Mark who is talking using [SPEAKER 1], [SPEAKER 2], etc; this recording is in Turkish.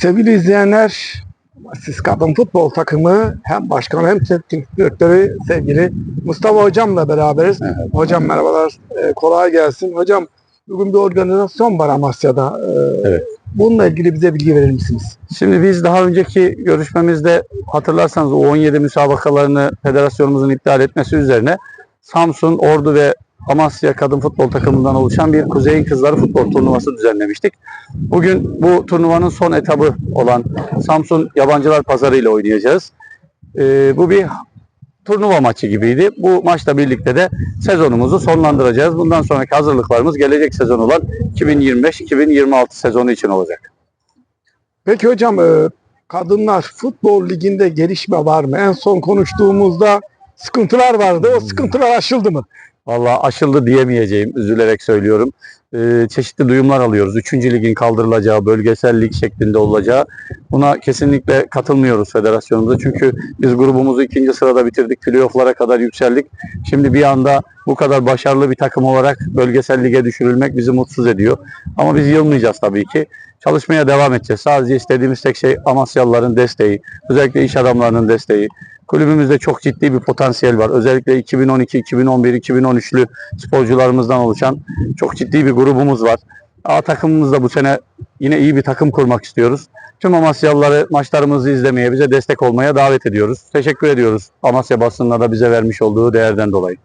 [SPEAKER 1] Sevgili izleyenler, siz kadın futbol takımı hem başkanı hem teknik direktörü sevgili Mustafa Hocam'la beraberiz. Hocam merhabalar, e, kolay gelsin. Hocam bugün bir organizasyon var Amasya'da. E,
[SPEAKER 2] Evet.
[SPEAKER 1] Bununla ilgili bize bilgi verir misiniz?
[SPEAKER 2] Şimdi biz daha önceki görüşmemizde hatırlarsanız o 17 müsabakalarını federasyonumuzun iptal etmesi üzerine Samsun, Ordu ve Amasya kadın futbol takımından oluşan bir Kuzey'in Kızları futbol turnuvası düzenlemiştik. Bugün bu turnuvanın son etabı olan Samsun Yabancılar Pazarı ile oynayacağız. Ee, bu bir turnuva maçı gibiydi. Bu maçla birlikte de sezonumuzu sonlandıracağız. Bundan sonraki hazırlıklarımız gelecek sezon olan 2025-2026 sezonu için olacak.
[SPEAKER 1] Peki hocam e, kadınlar futbol liginde gelişme var mı? En son konuştuğumuzda sıkıntılar vardı. O sıkıntılar aşıldı mı?
[SPEAKER 2] Vallahi aşıldı diyemeyeceğim. Üzülerek söylüyorum. Ee, çeşitli duyumlar alıyoruz. Üçüncü ligin kaldırılacağı, bölgesel lig şeklinde olacağı. Buna kesinlikle katılmıyoruz federasyonumuza. Çünkü biz grubumuzu ikinci sırada bitirdik. Playoff'lara kadar yükseldik. Şimdi bir anda bu kadar başarılı bir takım olarak bölgesel lige düşürülmek bizi mutsuz ediyor. Ama biz yılmayacağız tabii ki. Çalışmaya devam edeceğiz. Sadece istediğimiz tek şey Amasyalıların desteği, özellikle iş adamlarının desteği. Kulübümüzde çok ciddi bir potansiyel var. Özellikle 2012, 2011, 2013'lü sporcularımızdan oluşan çok ciddi bir grubumuz var. A takımımızda bu sene yine iyi bir takım kurmak istiyoruz. Tüm Amasyalıları maçlarımızı izlemeye, bize destek olmaya davet ediyoruz. Teşekkür ediyoruz Amasya basınına da bize vermiş olduğu değerden dolayı.